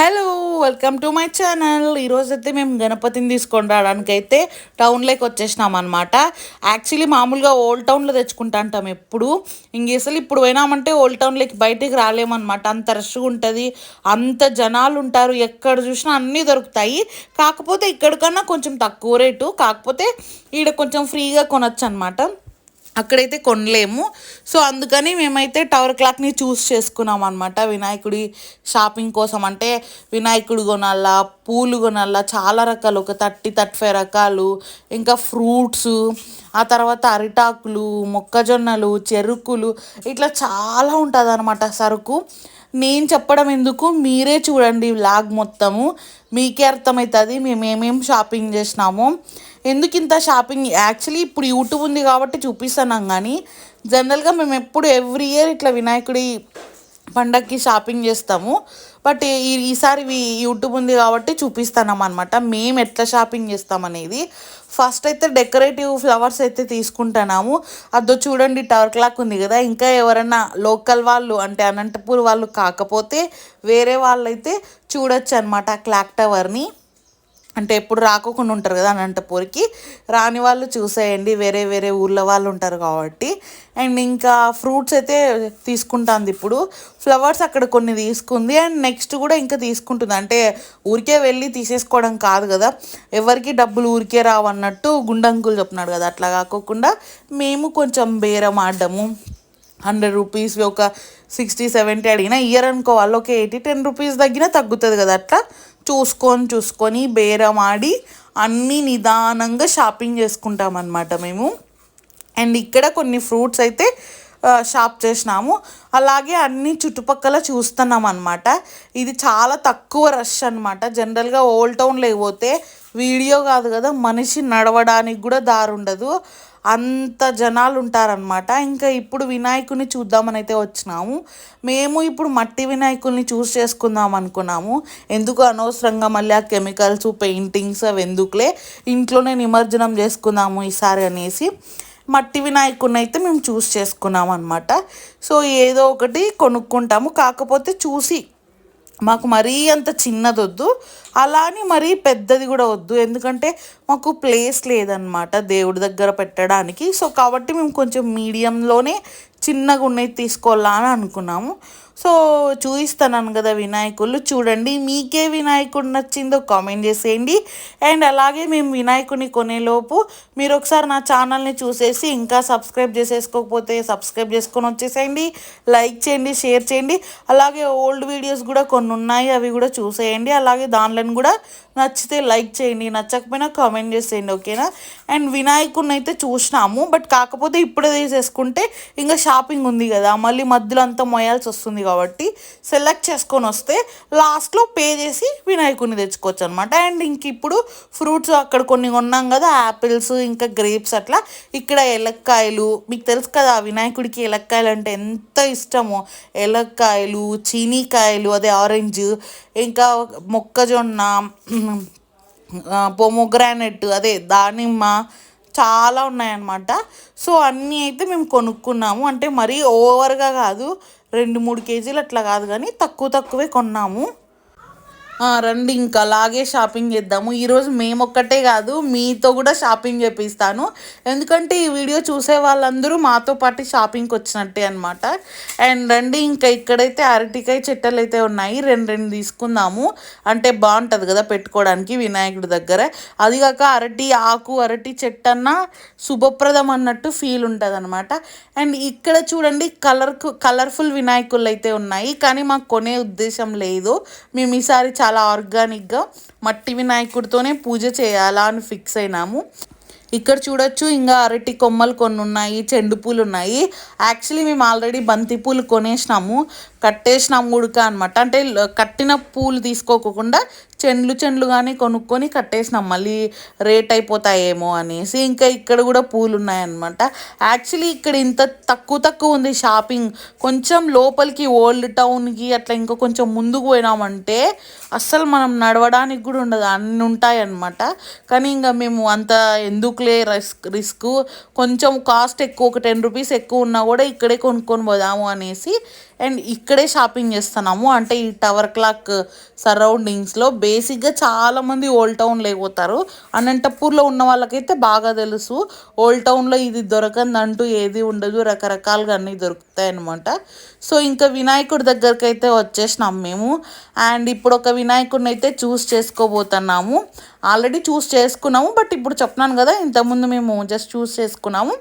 Hello welcome to my channel ఈరోజు అయితే మేము గణపతిని తీసుకొని రావడానికి అయితే టౌన్లోకి వచ్చేసినాం అనమాట యాక్చువల్లీ మామూలుగా ఓల్డ్ టౌన్లో తెచ్చుకుంటా అంటాం ఎప్పుడు. ఇంకేసలు ఇప్పుడు పోయినామంటే ఓల్డ్ టౌన్లోకి బయటికి రాలేమన్నమాట. అంత రష్గా ఉంటుంది అంత జనాలు ఉంటారు ఎక్కడ చూసినా అన్నీ దొరుకుతాయి. కాకపోతే ఇక్కడికన్నా కొంచెం తక్కువ రేటు కాకపోతే ఈడ కొంచెం ఫ్రీగా కొనొచ్చు అనమాట అక్కడైతే కొనలేము. సో అందుకని మేమైతే టవర్ క్లాక్ని చూస్ చేసుకున్నాం అనమాట వినాయకుడి షాపింగ్ కోసం. అంటే వినాయకుడు కొనాలా పూలు కొనాలా చాలా రకాలు. ఒక థర్టీ థర్టీ ఫైవ్ రకాలు. ఇంకా ఫ్రూట్స్ ఆ తర్వాత అరిటాకులు మొక్కజొన్నలు చెరుకులు ఇట్లా చాలా ఉంటుంది అనమాట సరుకు. నేను చెప్పడం ఎందుకు? మీరే చూడండి వ్లాగ్ మొత్తము. మీకే అర్థమవుతుంది మేము ఏమేమి షాపింగ్ చేసినామో. ఎందుకు ఇంత షాపింగ్ యాక్చువల్లీ ఇప్పుడు యూట్యూబ్ ఉంది కాబట్టి చూపిస్తున్నాం కానీ జనరల్గా మేము ఎప్పుడు ఎవ్రీ ఇయర్ ఇట్లా వినాయకుడి పండగకి షాపింగ్ చేస్తాము. బట్ ఈ ఈసారి యూట్యూబ్ ఉంది కాబట్టి చూపిస్తున్నాం అనమాట మేము ఎట్లా షాపింగ్ చేస్తామనేది ఫస్ట్ అయితే డెకరేటివ్ ఫ్లవర్స్ అయితే తీసుకుంటున్నాము. అదో చూడండి టవర్ క్లాక్ ఉంది కదా. ఇంకా ఎవరైనా లోకల్ వాళ్ళు అంటే అనంతపూర్ వాళ్ళు కాకపోతే వేరే వాళ్ళు అయితే చూడొచ్చు అనమాట క్లాక్ టవర్ని అంటే ఎప్పుడు రాకోకుండా ఉంటారు కదా అనంతపూర్కి. రాని వాళ్ళు చూసేయండి. వేరే వేరే ఊర్ల వాళ్ళు ఉంటారు కాబట్టి. అండ్ ఇంకా ఫ్రూట్స్ అయితే తీసుకుంటుంది ఇప్పుడు. ఫ్లవర్స్ అక్కడ కొన్ని తీసుకుంది. అండ్ నెక్స్ట్ కూడా ఇంకా తీసుకుంటుంది. అంటే ఊరికే వెళ్ళి తీసేసుకోవడం కాదు కదా. ఎవరికి డబ్బులు ఊరికే రావన్నట్టు గుండంకులు చెప్తున్నాడు కదా. అట్లా కాకోకుండా మేము కొంచెం బేరం ఆడము. హండ్రెడ్ రూపీస్ ఒక సిక్స్టీ సెవెంటీ అడిగినా ఇయర్ అనుకో వాళ్ళు ఒక ఎయిటీ టెన్ రూపీస్ తగ్గినా తగ్గుతుంది కదా అట్లా. చూసుకొని చూసుకొని బేరం ఆడి అన్నీ నిదానంగా షాపింగ్ చేసుకుంటాం అన్నమాట మేము. అండ్ ఇక్కడ కొన్ని ఫ్రూట్స్ అయితే షాప్ చేసినాము. అలాగే అన్ని చుట్టుపక్కల చూస్తున్నాం అనమాట ఇది చాలా తక్కువ రష్ అనమాట జనరల్గా ఓల్డ్ టౌన్ లేకపోతే వీడియో కాదు కదా మనిషి నడవడానికి కూడా దారి ఉండదు. అంత జనాలు ఉంటారనమాట ఇంకా ఇప్పుడు వినాయకుని చూద్దామని అయితే వచ్చినాము. మేము ఇప్పుడు మట్టి వినాయకుల్ని చూస్ చేసుకుందాం అనుకున్నాము. ఎందుకు అనవసరంగా మళ్ళీ ఆ కెమికల్స్ పెయింటింగ్స్ అవి ఎందుకులే? ఇంట్లోనే నిమజ్జనం చేసుకుందాము ఈసారి అనేసి మట్టి వినాయకుడిని అయితే మేము చూస్ చేసుకున్నాం అనమాట సో ఏదో ఒకటి కొనుక్కుంటాము. కాకపోతే చూసి మాకు మరీ అంత చిన్నది వద్దు అలా అని మరీ పెద్దది కూడా వద్దు. ఎందుకంటే మాకు ప్లేస్ లేదనమాట దేవుడి దగ్గర పెట్టడానికి. సో కాబట్టి మేము కొంచెం మీడియంలోనే చిన్నగా ఉన్నది తీసుకోవాలా అని అనుకున్నాము. సో చూపిస్తున్నాను కదా వినాయకులు. చూడండి మీకే వినాయకుడు నచ్చిందో కామెంట్ చేసేయండి. అండ్ అలాగే మేము వినాయకుడిని కొనేలోపు మీరు ఒకసారి నా ఛానల్ని చూసేసి ఇంకా సబ్స్క్రైబ్ చేసేసుకోకపోతే సబ్స్క్రైబ్ చేసుకొని వచ్చేసేయండి. లైక్ చేయండి షేర్ చేయండి. అలాగే ఓల్డ్ వీడియోస్ కూడా కొన్ని ఉన్నాయి అవి కూడా చూసేయండి. అలాగే దానిలను కూడా నచ్చితే లైక్ చేయండి నచ్చకపోయినా కామెంట్ చేసేయండి ఓకేనా? అండ్ వినాయకుడిని అయితే చూసినాము బట్ కాకపోతే ఇప్పుడే తీసేసుకుంటే ఇంకా షాపింగ్ ఉంది కదా మళ్ళీ మధ్యలో అంతా మొయాల్సి వస్తుంది కాబట్టి సెలెక్ట్ చేసుకొని వస్తే లాస్ట్లో పే చేసి వినాయకుడిని తెచ్చుకోవచ్చు అనమాట అండ్ ఇంక ఇప్పుడు ఫ్రూట్స్ అక్కడ కొన్ని కొన్నాం కదా యాపిల్స్ ఇంకా గ్రేప్స్ అట్లా. ఇక్కడ ఎలక్కాయలు మీకు తెలుసు కదా వినాయకుడికి ఎలక్కాయలు అంటే ఎంత ఇష్టమో. ఎలక్కాయలు చీనీకాయలు అదే ఆరెంజ్ ఇంకా మొక్కజొన్న పొమోగ్రానెట్ అదే దానిమ్మ చాలా ఉన్నాయన్నమాట. సో అన్నీ అయితే మేము కొనుక్కున్నాము. అంటే మరీ ఓవర్గా కాదు రెండు మూడు కేజీలు అట్లా కాదు కానీ తక్కువ తక్కువే కొన్నాము. రండి ఇంకా అలాగే షాపింగ్ చేద్దాము. ఈరోజు మేము ఒక్కటే కాదు మీతో కూడా షాపింగ్ చేపిస్తాను. ఎందుకంటే ఈ వీడియో చూసే వాళ్ళందరూ మాతో పాటు షాపింగ్కి వచ్చినట్టే అనమాట అండ్ రండి ఇంకా ఇక్కడైతే అరటికాయ చెట్టలు అయితే ఉన్నాయి. రెండు రెండు తీసుకుందాము. అంటే బాగుంటుంది కదా పెట్టుకోవడానికి వినాయకుడి దగ్గర. అది కాక అరటి ఆకు అరటి చెట్టు అన్న శుభప్రదం అన్నట్టు ఫీల్ ఉంటుంది అనమాట అండ్ ఇక్కడ చూడండి కలర్ కలర్ఫుల్ వినాయకులు అయితే ఉన్నాయి. కానీ మాకు కొనే ఉద్దేశం లేదు. మేము ఈసారి చాలా ఆర్గానిక్గా మట్టి వినాయకుడితోనే పూజ చేయాలా అని ఫిక్స్ అయినాము. ఇక్కడ చూడొచ్చు ఇంకా అరటి కొమ్మలు కొన్ని ఉన్నాయి చెండు పూలు ఉన్నాయి యాక్చువల్లీ మేము ఆల్రెడీ బంతి పూలు కొనేసినాము. కట్టేసినాము ఉడక అనమాట అంటే కట్టిన పూలు తీసుకోకుండా చెండ్లు చెండ్లుగానే కొనుక్కొని కట్టేసినాం. మళ్ళీ రేట్ అయిపోతాయేమో అనేసి. ఇంకా ఇక్కడ కూడా పూలు ఉన్నాయన్నమాట. యాక్చువల్లీ ఇక్కడ ఇంత తక్కువ తక్కువ ఉంది షాపింగ్. కొంచెం లోపలికి ఓల్డ్ టౌన్కి అట్లా ఇంకా కొంచెం ముందుకు పోయినామంటే అస్సలు మనం నడవడానికి కూడా ఉండదు. అన్నీ ఉంటాయి అన్నమాట కానీ ఇంకా మేము అంత ఎందుకులే రిస్క్ రిస్క్. కొంచెం కాస్ట్ ఎక్కువ ఒక టెన్ రూపీస్ ఎక్కువ ఉన్నా కూడా ఇక్కడే కొనుక్కొని పోదాము అనేసి అండ్ ఇక్కడే షాపింగ్ చేస్తున్నాము. అంటే ఈ టవర్ క్లాక్ సరౌండింగ్స్లో బేసిక్గా చాలామంది ఓల్డ్ టౌన్ లేకపోతారు అనంతపూర్లో ఉన్న వాళ్ళకైతే బాగా తెలుసు. ఓల్డ్ టౌన్లో ఇది దొరకందంటూ ఏది ఉండదు. రకరకాలుగా అన్నీ దొరుకుతాయి అనమాట సో ఇంకా వినాయకుడి దగ్గరికి అయితే వచ్చేసినాం మేము. అండ్ ఇప్పుడు ఒక వినాయకుడిని అయితే చూస్ చేసుకోబోతున్నాము. ఆల్రెడీ చూస్ చేసుకున్నాము బట్ ఇప్పుడు చెప్తున్నాను కదా ఇంతకుముందు మేము జస్ట్ చూస్ చేసుకున్నాము.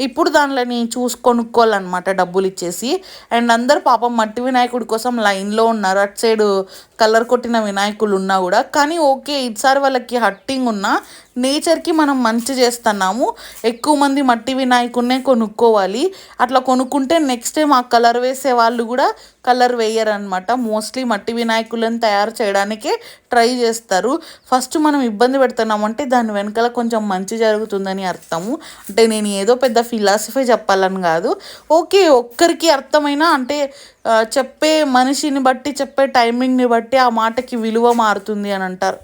ఇప్పుడు దానిలోని చూసి కొనుక్కోవాలన్నమాట డబ్బులు ఇచ్చేసి. అండ్ అందరు పాపం మట్టి వినాయకుడి కోసం లైన్లో ఉన్నారు. అటు సైడ్ కలర్ కొట్టిన వినాయకులు ఉన్నా కూడా. కానీ ఓకే ఈసారి వాళ్ళకి హట్టింగ్ ఉన్నా నేచర్కి మనం మంచి చేస్తున్నాము. ఎక్కువ మంది మట్టి వినాయకుడినే కొనుక్కోవాలి. అట్లా కొనుక్కుంటే నెక్స్ట్ టైం ఆ కలర్ వేసే వాళ్ళు కూడా కలర్ వేయరనమాట మోస్ట్లీ మట్టి వినాయకులను తయారు చేయడానికే ట్రై చేస్తారు. ఫస్ట్ మనం ఇబ్బంది పెడుతున్నామంటే దాని వెనకాల కొంచెం మంచి జరుగుతుందని అర్థము. అంటే నేను ఏదో పెద్ద ఫిలాసఫీ చెప్పాలని కాదు. ఓకే ఒక్కరికి అర్థమైనా అంటే చెప్పే మనిషిని బట్టి చెప్పే టైమింగ్ని బట్టి ఆ మాటకి విలువ మారుతుంది అని అంటారు.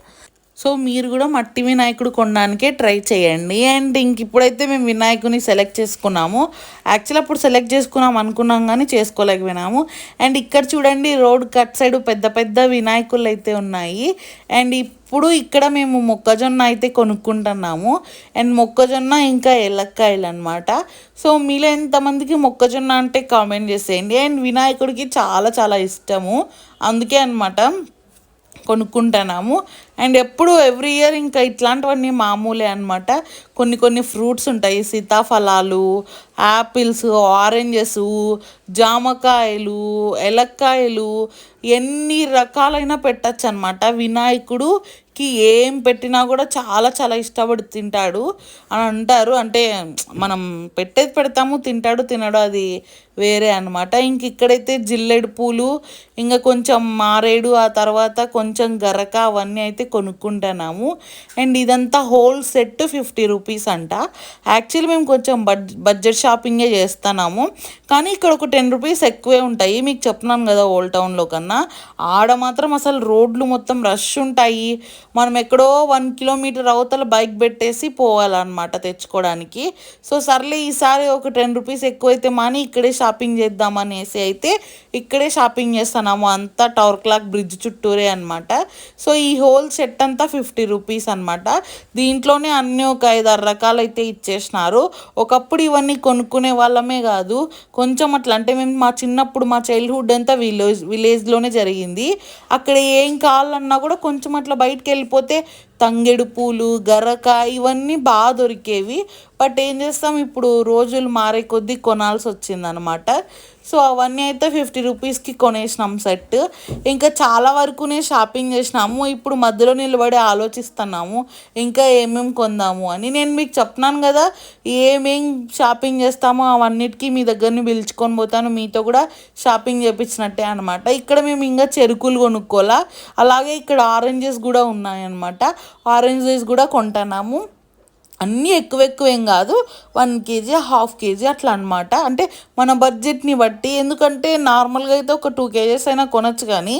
సో మీరు కూడా మట్టి వినాయకుడు కొనడానికే ట్రై చేయండి. అండ్ ఇంక ఇప్పుడైతే మేము వినాయకుని సెలెక్ట్ చేసుకున్నాము. యాక్చువల్ అప్పుడు సెలెక్ట్ చేసుకున్నాం అనుకున్నాం కానీ చేసుకోలేకపోయినాము. అండ్ ఇక్కడ చూడండి రోడ్ కట్ సైడ్ పెద్ద పెద్ద వినాయకులు అయితే ఉన్నాయి. అండ్ ఇప్పుడు ఇక్కడ మేము మొక్కజొన్న అయితే కొనుక్కుంటున్నాము. అండ్ మొక్కజొన్న ఇంకా ఎలక్కాయలు అనమాట సో మీలో ఎంతమందికి మొక్కజొన్న అంటే కామెంట్ చేసేయండి. అండ్ వినాయకుడికి చాలా చాలా ఇష్టము. అందుకే అనమాట కొనుక్కుంటున్నాము. అండ్ ఎప్పుడు ఎవ్రీ ఇయర్ ఇంకా ఇట్లాంటివన్నీ మామూలే అనమాట కొన్ని కొన్ని ఫ్రూట్స్ ఉంటాయి. సీతాఫలాలు యాపిల్స్ ఆరెంజెస్ జామకాయలు ఎలక్కాయలు ఎన్ని రకాలైన పెట్టచ్చు అనమాట వినాయకుడుకి ఏం పెట్టినా కూడా చాలా చాలా ఇష్టపడి తింటాడు అని అంటారు. అంటే మనం పెట్టేది పెడతాము తింటాడు తినడు అది వేరే అనమాట ఇంక ఇక్కడైతే జిల్లెడు పూలు ఇంకా కొంచెం మారేడు ఆ తర్వాత కొంచెం గరక అవన్నీ అయితే కొనుక్కుంటున్నాము. అండ్ ఇదంతా హోల్ సెట్ ఫిఫ్టీ రూపీస్ అంట. యాక్చువల్లీ మేము కొంచెం బడ్జెట్ బడ్జెట్ షాపింగే చేస్తున్నాము. కానీ ఇక్కడ ఒక టెన్ రూపీస్ ఎక్కువే ఉంటాయి. మీకు చెప్తున్నాను కదా ఓల్డ్ టౌన్లో కన్నా. ఆడ మాత్రం అసలు రోడ్లు మొత్తం రష్ ఉంటాయి. మనం ఎక్కడో వన్ కిలోమీటర్ అవతల బైక్ పెట్టేసి పోవాలన్నమాట తెచ్చుకోవడానికి. సో సర్లే ఈసారి ఒక టెన్ రూపీస్ ఎక్కువైతే మాని ఇక్కడే షాపింగ్ చేద్దామనేసి అయితే ఇక్కడే షాపింగ్ చేస్తున్నాము. అంతా టవర్ క్లాక్ బ్రిడ్జ్ చుట్టూరే అనమాట సో ఈ హోల్ సెట్ అంతా ఫిఫ్టీ రూపీస్ అనమాట దీంట్లోనే అన్ని ఒక ఐదు ఆరు రకాలు అయితే ఇచ్చేసినారు. ఒకప్పుడు ఇవన్నీ కొనుక్కునే వాళ్ళమే కాదు కొంచెం అట్లా అంటే మేము మా చిన్నప్పుడు మా చైల్డ్హుడ్ అంతా విలేజ్ విలేజ్లోనే జరిగింది. అక్కడ ఏం కావాలన్నా కూడా కొంచెం అట్లా బయటకు వెళ్ళిపోతే తంగెడు పూలు గరక ఇవన్నీ బాగా దొరికేవి. బట్ ఏం చేస్తాం ఇప్పుడు రోజులు మారే కొద్దీ కొనాల్సి వచ్చిందనమాట సో అవన్నీ అయితే ఫిఫ్టీ రూపీస్కి కొనేసినాం సెట్. ఇంకా చాలా వరకునే షాపింగ్ చేసినాము. ఇప్పుడు మధ్యలో నిలబడి ఆలోచిస్తున్నాము. ఇంకా ఏమేమి కొందాము అని. నేను మీకు చెప్తున్నాను కదా ఏమేం షాపింగ్ చేస్తామో అవన్నిటికీ మీ దగ్గరని పిలుచుకొని పోతాను. మీతో కూడా షాపింగ్ చేపించినట్టే అనమాట ఇక్కడ మేము ఇంకా చెరుకులు కొనుక్కోవాలా అలాగే ఇక్కడ ఆరెంజెస్ కూడా ఉన్నాయన్నమాట. ఆరెంజెస్ కూడా కొంటున్నాము. అన్నీ ఎక్కువ ఎక్కువ ఏం కాదు. వన్ కేజీ హాఫ్ కేజీ అట్లా అనమాట అంటే మన బడ్జెట్ని బట్టి ఎందుకంటే నార్మల్గా అయితే ఒక టూ కేజెస్ అయినా కొనొచ్చు కానీ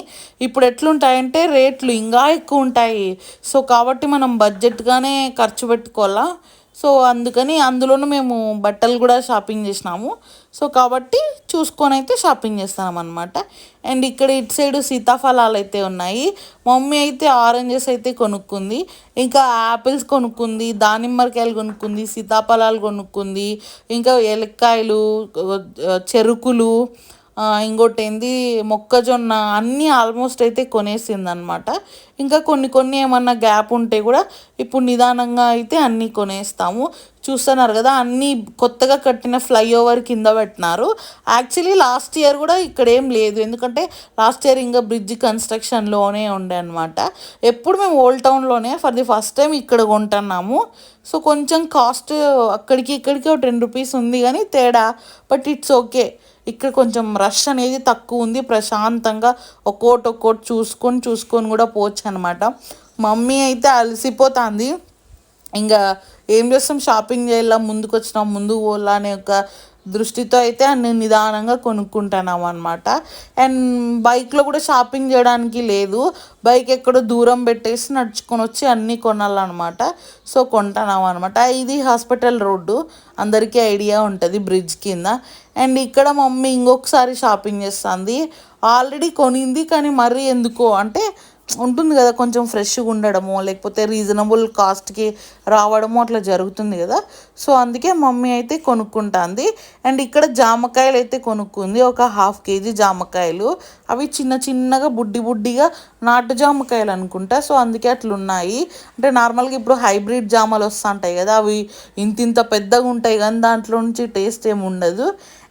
ఇప్పుడు ఎట్లుంటాయంటే రేట్లు ఇంకా ఎక్కువ ఉంటాయి సో కాబట్టి మనం బడ్జెట్గానే ఖర్చు పెట్టుకోవాలా? సో అందుకని అందులోనూ మేము బట్టలు కూడా షాపింగ్ చేసినాము. సో కాబట్టి చూసుకొని అయితే షాపింగ్ చేస్తాం అనమాట అండ్ ఇక్కడ ఇటు సైడ్ సీతాఫలాలు అయితే ఉన్నాయి. మమ్మీ అయితే ఆరెంజెస్ అయితే కొనుక్కుంది. ఇంకా యాపిల్స్ కొనుక్కుంది దానిమ్మకాయలు కొనుక్కుంది సీతాఫలాలు కొనుక్కుంది. ఇంకా ఎలక్కాయలు చెరుకులు ఇంకోటి ఏంది మొక్కజొన్న అన్నీ ఆల్మోస్ట్ అయితే కొనేసింది అనమాట ఇంకా కొన్ని కొన్ని ఏమన్నా గ్యాప్ ఉంటే కూడా ఇప్పుడు నిదానంగా అయితే అన్నీ కొనేస్తాము. చూస్తున్నారు కదా అన్నీ కొత్తగా కట్టిన ఫ్లైఓవర్ కింద పెట్టినారు. యాక్చువల్లీ లాస్ట్ ఇయర్ కూడా ఇక్కడ ఏం లేదు. ఎందుకంటే లాస్ట్ ఇయర్ ఇంకా బ్రిడ్జ్ కన్స్ట్రక్షన్లోనే ఉండే అనమాట ఎప్పుడు మేము ఓల్డ్ టౌన్లోనే ఫర్ ది ఫస్ట్ టైం ఇక్కడ కొంటున్నాము. సో కొంచెం కాస్ట్ అక్కడికి ఇక్కడికి ఒక టెన్ రూపీస్ ఉంది కానీ తేడా. But it's okay. ఇక్కడ కొంచెం రష్ అనేది తక్కువ ఉంది. ప్రశాంతంగా ఒక్కోటి ఒక్కోటి చూసుకొని చూసుకొని కూడా పోవచ్చు అనమాట మమ్మీ అయితే అలసిపోతుంది. ఇంకా ఏం చేస్తాం? షాపింగ్ చేయాలా? ముందుకు వచ్చినాం ముందుకు పోలా అనే ఒక దృష్టితో అయితే అన్ని నిదానంగా కొనుక్కుంటున్నాం అనమాట అండ్ బైక్లో కూడా షాపింగ్ చేయడానికి లేదు. బైక్ ఎక్కడో దూరం పెట్టేసి నడుచుకొని వచ్చి అన్నీ కొనాలన్నమాట. సో కొంటున్నాం అనమాట ఇది హాస్పిటల్ రోడ్డు. అందరికీ ఐడియా ఉంటుంది బ్రిడ్జ్ కింద. అండ్ ఇక్కడ మమ్మీ ఇంకొకసారి షాపింగ్ చేస్తుంది. ఆల్రెడీ కొనింది కానీ మరీ ఎందుకో అంటే ఉంటుంది కదా కొంచెం ఫ్రెష్గా ఉండడము లేకపోతే రీజనబుల్ కాస్ట్కి రావడము అట్లా జరుగుతుంది కదా. సో అందుకే మమ్మీ అయితే కొనుక్కుంటుంది. అండ్ ఇక్కడ జామకాయలు అయితే కొనుక్కుంది. ఒక హాఫ్ కేజీ జామకాయలు. అవి చిన్న చిన్నగా బుడ్డి బుడ్డిగా నాటు జామకాయలు అనుకుంటా. సో అందుకే అట్లా ఉన్నాయి అంటే నార్మల్గా ఇప్పుడు హైబ్రిడ్ జామలు వస్తుంటాయి కదా. అవి ఇంత ఇంత పెద్దగా ఉంటాయి కానీ దాంట్లో నుంచి టేస్ట్ ఏమి ఉండదు.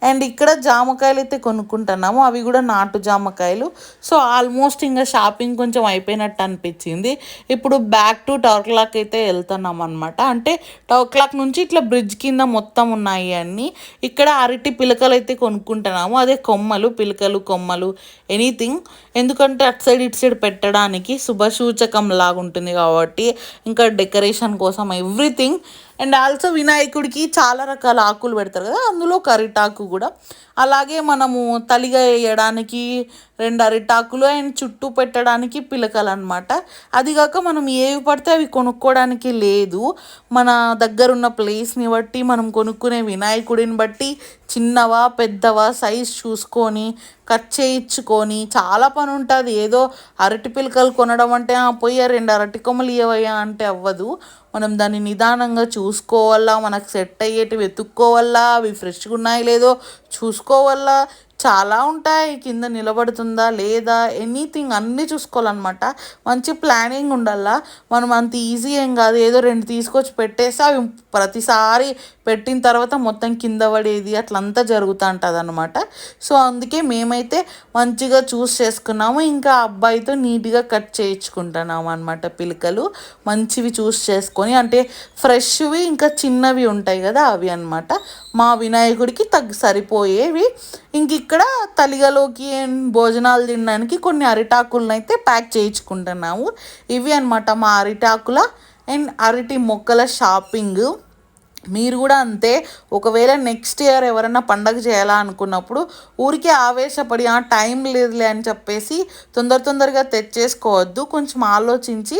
అండ్ ఇక్కడ జామకాయలు అయితే కొనుక్కుంటున్నాము. అవి కూడా నాటు జామకాయలు. సో ఆల్మోస్ట్ ఇంకా షాపింగ్ కొంచెం అయిపోయినట్టు అనిపించింది. ఇప్పుడు బ్యాక్ టు టవర్ క్లాక్ అయితే వెళ్తున్నాం అనమాట అంటే టవర్ క్లాక్ నుంచి ఇట్లా బ్రిడ్జ్ కింద మొత్తం ఉన్నాయి అన్ని. ఇక్కడ అరటి పిలకలు అయితే కొనుక్కుంటున్నాము. అదే కొమ్మలు పిలకలు కొమ్మలు ఎనీథింగ్. ఎందుకంటే అటు సైడ్ ఇటు సైడ్ పెట్టడానికి శుభసూచకం లాగా ఉంటుంది కాబట్టి ఇంకా డెకరేషన్ కోసం ఎవ్రీథింగ్ అండ్ ఆల్సో వినాయకుడికి చాలా రకాల ఆకులు పెడతారు కదా అందులో ఒక అరిటాకు కూడా. అలాగే మనము తలిగా వేయడానికి రెండు అరిటాకులు అండ్ చుట్టూ పెట్టడానికి పిలకలు అనమాట అదిగాక మనం ఏవి పడితే అవి కొనుక్కోవడానికి లేదు. మన దగ్గర ఉన్న ప్లేస్ని బట్టి మనం కొనుక్కునే వినాయకుడిని బట్టి చిన్నవా పెద్దవా సైజ్ చూసుకొని కట్ చేయించుకొని చాలా పని ఉంటుంది ఏదో అరటి పిలకలు కొనడం అంటే "ఆ, పోయి రెండు అరటి కొమ్మలు ఇవ్వయా అంటే అవ్వదు. మనం దాన్ని నిదానంగా చూసుకోవాలా మనకు సెట్ అయ్యేటి వెతుక్కోవాలా అవి ఫ్రెష్గా ఉన్నాయో లేదో చూసుకోవాలా. చాలా ఉంటాయి. కింద నిలబడుతుందా లేదా? ఎనీథింగ్ అన్నీ చూసుకోవాలన్నమాట. మంచి ప్లానింగ్ ఉండాలా? మనం అంత ఈజీ ఏం కాదు. ఏదో రెండు తీసుకొచ్చి పెట్టేసి అవి ప్రతిసారి పెట్టిన తర్వాత మొత్తం కింద పడేది అట్లంతా జరుగుతూ ఉంటుంది అనమాట సో అందుకే మేమైతే మంచిగా చూస్ చేసుకున్నాము. ఇంకా అబ్బాయితో నీట్గా కట్ చేయించుకుంటున్నాము అనమాట పిలకలు. మంచివి చూస్ చేసుకొని అంటే ఫ్రెష్వి ఇంకా చిన్నవి ఉంటాయి కదా అవి అన్నమాట. మా వినాయకుడికి తగ్గి సరిపోయేవి. ఇంక ఇక్కడ తలిగలోకి అండ్ భోజనాలు తినడానికి కొన్ని అరిటాకులను అయితే ప్యాక్ చేయించుకుంటున్నాము. ఇవి అనమాట మా అరిటాకుల అండ్ అరటి మొక్కల షాపింగ్. మీరు కూడా అంతే ఒకవేళ నెక్స్ట్ ఇయర్ ఎవరైనా పండగ చేయాలా అనుకున్నప్పుడు ఊరికే ఆవేశపడి ఆ టైం లేదులే అని చెప్పేసి తొందర తొందరగా తెచ్చేసుకోవద్దు. కొంచెం ఆలోచించి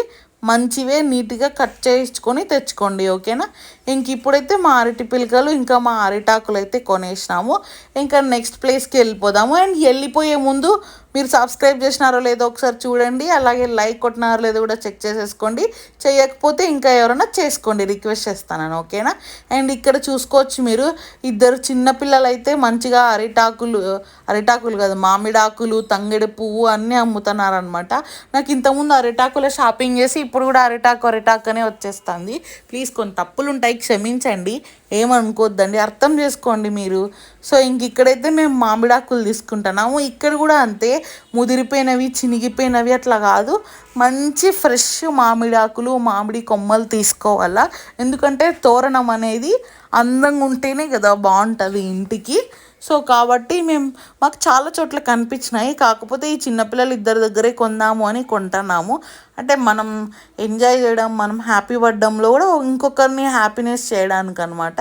మంచివే నీట్గా కట్ చేయించుకొని తెచ్చుకోండి ఓకేనా? ఇంక ఇప్పుడైతే మా అరటి పిలకలు ఇంకా మా అరిటాకులు అయితే కొనేసినాము. ఇంకా నెక్స్ట్ ప్లేస్కి వెళ్ళిపోదాము. అండ్ వెళ్ళిపోయే ముందు మీరు సబ్స్క్రైబ్ చేసినారో లేదో ఒకసారి చూడండి. అలాగే లైక్ కొట్టినారో లేదో కూడా చెక్ చేసేసుకోండి. చేయకపోతే ఇంకా ఎవరైనా చేసుకోండి. రిక్వెస్ట్ చేస్తాను ఓకేనా అండ్ ఇక్కడ చూసుకోవచ్చు మీరు. ఇద్దరు చిన్నపిల్లలు అయితే మంచిగా అరిటాకులు అరిటాకులు కాదు మామిడాకులు తంగిడి పువ్వు అన్నీ అమ్ముతున్నారనమాట నాకు ఇంతకుముందు అరిటాకుల షాపింగ్ చేసి ఇప్పుడు కూడా అరిటాకు అరిటాకు అనే వచ్చేస్తుంది. ప్లీజ్ కొన్ని తప్పులు ఉంటాయి క్షమించండి ఏమనుకోవద్దండి అర్థం చేసుకోండి మీరు. సో ఇంక ఇక్కడైతే మేము మామిడాకులు తీసుకుంటున్నాము ఇక్కడ కూడా అంతే. ముదిరిపోయినవి చినిగిపోయినవి అట్లా కాదు. మంచి ఫ్రెష్ మామిడాకులు మామిడి కొమ్మలు తీసుకోవాలా. ఎందుకంటే తోరణం అనేది అందంగా ఉంటేనే కదా బాగుంటుంది ఇంటికి. సో కాబట్టి మేము మాకు చాలా చోట్ల కనిపించినాయి. కాకపోతే ఈ చిన్నపిల్లలు ఇద్దరి దగ్గరే కొందాము అని కొంటున్నాము. అంటే మనం ఎంజాయ్ చేయడం మనం హ్యాపీ పడ్డంలో కూడా ఇంకొకరిని హ్యాపీనెస్ చేయడానికి అనమాట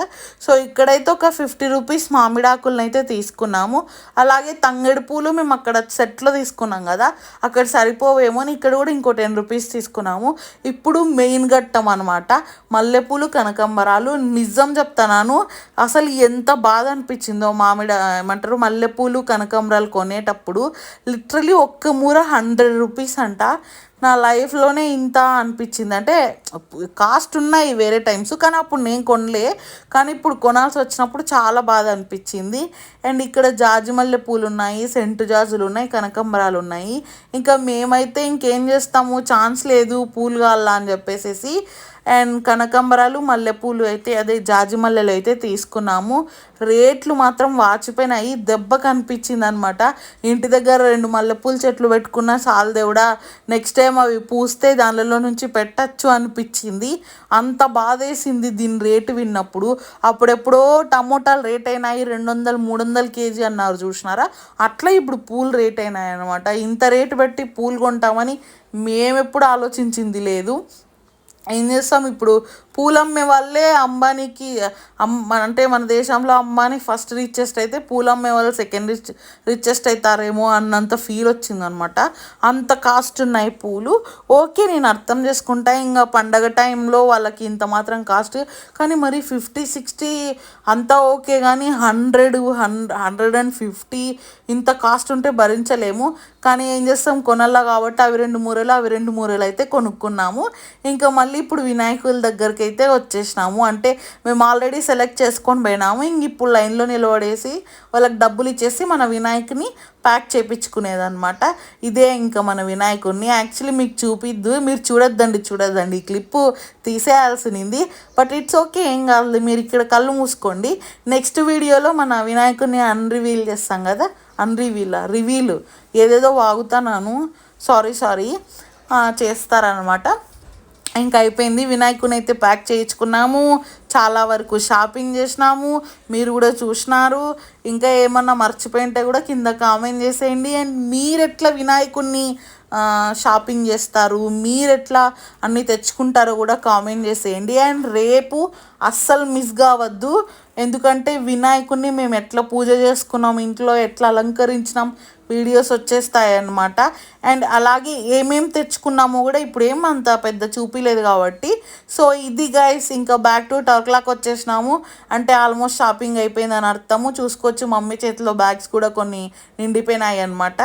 సో ఇక్కడైతే ఒక ఫిఫ్టీ రూపీస్ మామిడాకులను అయితే తీసుకున్నాము. అలాగే తంగెడు పూలు మేము అక్కడ సెట్లో తీసుకున్నాం కదా అక్కడ సరిపోవేమో అని ఇక్కడ కూడా ఇంకో టెన్ రూపీస్ తీసుకున్నాము. ఇప్పుడు మెయిన్ ఘట్టం అనమాట మల్లెపూలు కనకంబరాలు నిజం చెప్తున్నాను. అసలు ఎంత బాధ అనిపించిందో మామిడ ఏమంటారు మల్లెపూలు కనకాంబరాలు కొనేటప్పుడు లిటరలీ ఒక్క మూర హండ్రెడ్ రూపీస్ అంట. నా లైఫ్లోనే ఇంత అనిపించింది. అంటే కాస్ట్ ఉన్నాయి వేరే టైమ్స్ కానీ అప్పుడు నేను కొనలే. కానీ ఇప్పుడు కొనాల్సి వచ్చినప్పుడు చాలా బాధ అనిపించింది. అండ్ ఇక్కడ జాజి మల్లె పూలు ఉన్నాయి సెంటు జాజులు ఉన్నాయి కనకంబరాలు ఉన్నాయి. ఇంకా మేమైతే ఇంకేం చేస్తాము? ఛాన్స్ లేదు పూలు కావాలా అని చెప్పేసేసి అండ్ కనకంబరాలు మల్లెపూలు అయితే అదే జాజి మల్లెలు అయితే తీసుకున్నాము. రేట్లు మాత్రం వాచిపోయినాయి. దెబ్బ కనిపించింది అనమాట ఇంటి దగ్గర రెండు మల్లెపూల చెట్లు పెట్టుకున్న సాల్దేవుడా నెక్స్ట్ డే టైం అవి పూస్తే దానిలో నుంచి పెట్టచ్చు అనిపించింది. అంత బాధేసింది దీని రేటు విన్నప్పుడు. అప్పుడెప్పుడో టమోటాలు రేట్ అయినాయి రెండు వందలు మూడు వందలు కేజీ అన్నారు చూసినారా? అట్లా ఇప్పుడు పూలు రేట్ అయినాయి అనమాట ఇంత రేటు పెట్టి పూలు కొంటామని మేమెప్పుడు ఆలోచించింది లేదు. ఏం చేస్తాం? ఇప్పుడు పూలమ్మే వాళ్ళే అంబానీకి అమ్ అంటే మన దేశంలో అంబానీ ఫస్ట్ రిచెస్ట్ అయితే పూలమ్మే వాళ్ళు సెకండ్ రిచ్ రిచెస్ట్ అవుతారేమో అన్నంత ఫీల్ వచ్చిందనమాట. అంత కాస్ట్ ఉన్నాయి పూలు. ఓకే నేను అర్థం చేసుకుంటా. ఇంకా పండగ టైంలో వాళ్ళకి ఇంత మాత్రం కాస్ట్ కానీ మరి ఫిఫ్టీ సిక్స్టీ అంతా ఓకే కానీ హండ్రెడ్ హండ్రెడ్ అండ్ ఫిఫ్టీ ఇంత కాస్ట్ ఉంటే భరించలేము. కానీ ఏం చేస్తాం? కొనల్లా కాబట్టి అవి రెండు మూరలు అవి రెండు మూరలు అయితే కొనుక్కున్నాము. ఇంకా మళ్ళీ ఇప్పుడు వినాయకుల దగ్గరికి అయితే వచ్చేసినాము. అంటే మేము ఆల్రెడీ సెలెక్ట్ చేసుకొని పోయినాము. ఇంక ఇప్పుడు లైన్లో నిలబడేసి వాళ్ళకి డబ్బులు ఇచ్చేసి మన వినాయకుని ప్యాక్ చేయించుకునేదన్నమాట ఇదే ఇంకా మన వినాయకుడిని. యాక్చువల్లీ మీకు చూపిద్దు. మీరు చూడొద్దండి చూడొద్దండి. ఈ క్లిప్పు తీసేయాల్సింది బట్ ఇట్స్ ఓకే ఏం కాదు మీరు ఇక్కడ కళ్ళు మూసుకోండి. నెక్స్ట్ వీడియోలో మన వినాయకుడిని అన్రివీల్ చేస్తాం కదా? అన్రివీల్ రివీల్ ఏదేదో వాగుతున్నాను సారీ సారీ చేస్తారనమాట ఇంకా అయిపోయింది. వినాయకుని అయితే ప్యాక్ చేయించుకున్నాము. చాలా వరకు షాపింగ్ చేసినాము. మీరు కూడా చూసినారు. ఇంకా ఏమన్నా మర్చిపోయింటే కూడా కింద కామెంట్ చేసేయండి. అండ్ మీరు ఎట్లా వినాయకుడిని షాపింగ్ చేస్తారు? మీరు ఎట్లా అన్నీ తెచ్చుకుంటారో కూడా కామెంట్ చేసేయండి. అండ్ రేపు అస్సలు మిస్ కావద్దు. ఎందుకంటే వినాయకుడిని మేము ఎట్లా పూజ చేసుకున్నాం ఇంట్లో ఎట్లా అలంకరించినాం వీడియోస్ వచ్చేస్తాయి అన్నమాట అండ్ అలాగే ఏమేం తెచ్చుకున్నామో కూడా ఇప్పుడు ఏం అంత పెద్ద చూపిలేదు కాబట్టి. సో ఇది గైస్ ఇంకా బ్యాక్ టు టర్క్లాక్ వచ్చేసినాము. అంటే ఆల్మోస్ట్ షాపింగ్ అయిపోయిందని అర్థము. చూసుకోవచ్చు మమ్మీ చేతిలో బ్యాగ్స్ కూడా కొన్ని నిండిపోయినాయి అనమాట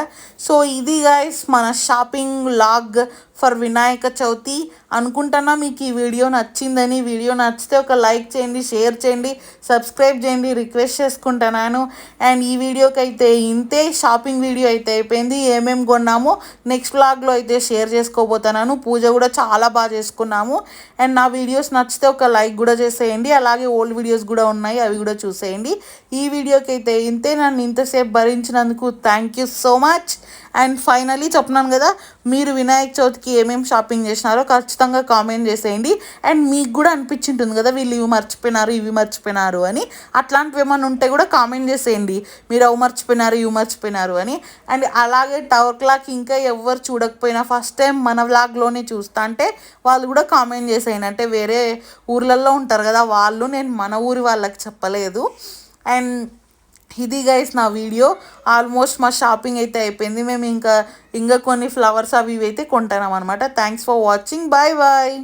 సో ఇది గైస్ మన shopping log for Vinayaka Chavithi అనుకుంటున్నా మీకు ఈ వీడియో నచ్చిందని. వీడియో నచ్చితే ఒక లైక్ చేయండి షేర్ చేయండి సబ్స్క్రైబ్ చేయండి రిక్వెస్ట్ చేసుకుంటున్నాను. అండ్ ఈ వీడియోకి అయితే ఇంతే. షాపింగ్ వీడియో వీడియో అయితే అయిపోయింది. ఏమేమి కొన్నామో నెక్స్ట్ బ్లాగ్లో అయితే షేర్ చేసుకోబోతున్నాను. పూజ కూడా చాలా బాగా చేసుకున్నాము. అండ్ నా వీడియోస్ నచ్చితే ఒక లైక్ కూడా చేసేయండి. అలాగే ఓల్డ్ వీడియోస్ కూడా ఉన్నాయి. అవి కూడా చూసేయండి. ఈ వీడియోకి అయితే ఇంతే. నన్ను ఇంతసేపు భరించినందుకు thank you so much and finally చెప్తున్నాను కదా మీరు వినాయక చవితికి ఏమేమి షాపింగ్ చేసినారో ఖచ్చితంగా కామెంట్ చేసేయండి. అండ్ మీకు కూడా అనిపించింటుంది కదా వీళ్ళు ఇవి మర్చిపోయినారు ఇవి మర్చిపోయినారు అని. అట్లాంటివి ఏమైనా ఉంటే కూడా కామెంట్ చేసేయండి. మీరు అవి మర్చిపోయినారు ఇవి మర్చిపోయినారు అని. అండ్ అలాగే టవర్ క్లాక్ ఇంకా ఎవరు చూడకపోయినా ఫస్ట్ టైం మన వ్లాగ్లోనే చూస్తా అంటే వాళ్ళు కూడా కామెంట్ చేసేయండి. అంటే వేరే ఊర్లలో ఉంటారు కదా వాళ్ళు నేను మన ఊరి వాళ్ళకి చెప్పలేదు. అండ్ ఇది గైస్ నా వీడియో ఆల్మోస్ట్ మా షాపింగ్ అయితే అయిపోయింది. మేము ఇంకా ఇంకా కొన్ని ఫ్లవర్స్ అవి ఇవి అయితే కొంటున్నాం అనమాట thanks for watching bye bye